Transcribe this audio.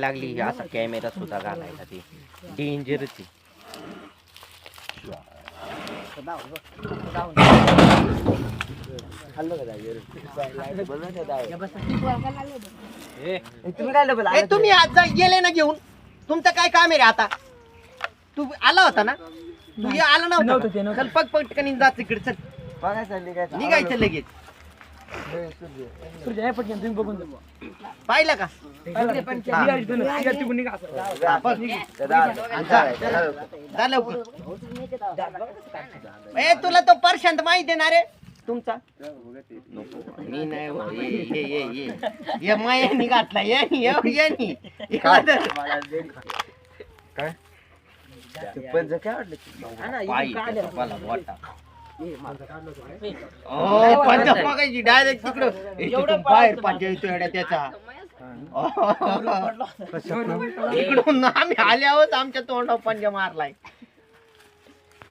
लागली असा कॅमेरा सुद्धा घालायला ती डेंजरच तुम्ही काय डबल ए, तुम्ही आज जा गेले ना घेऊन. तुमचं काय काम आहे रे आता? तू आला होता ना? तू ये आला नव्हता? चल पग पग ठिकाणी जा तिकडे चल. बघायचं निघायचं लगेच. पाहिलं का? ए तुला तो परशांत माहिती आहे ना रे? तुमचा? मी नाही हो. ये ये ये ये. ये मायानी घातला पायी. ओ, पंचा बघायची डायरेक्ट तिकडं. इकडून बाहेर येतो एवढ्या त्याचा. इकडून आम्ही आले आहोत आमच्या तोंडावर पंजा मारलाय.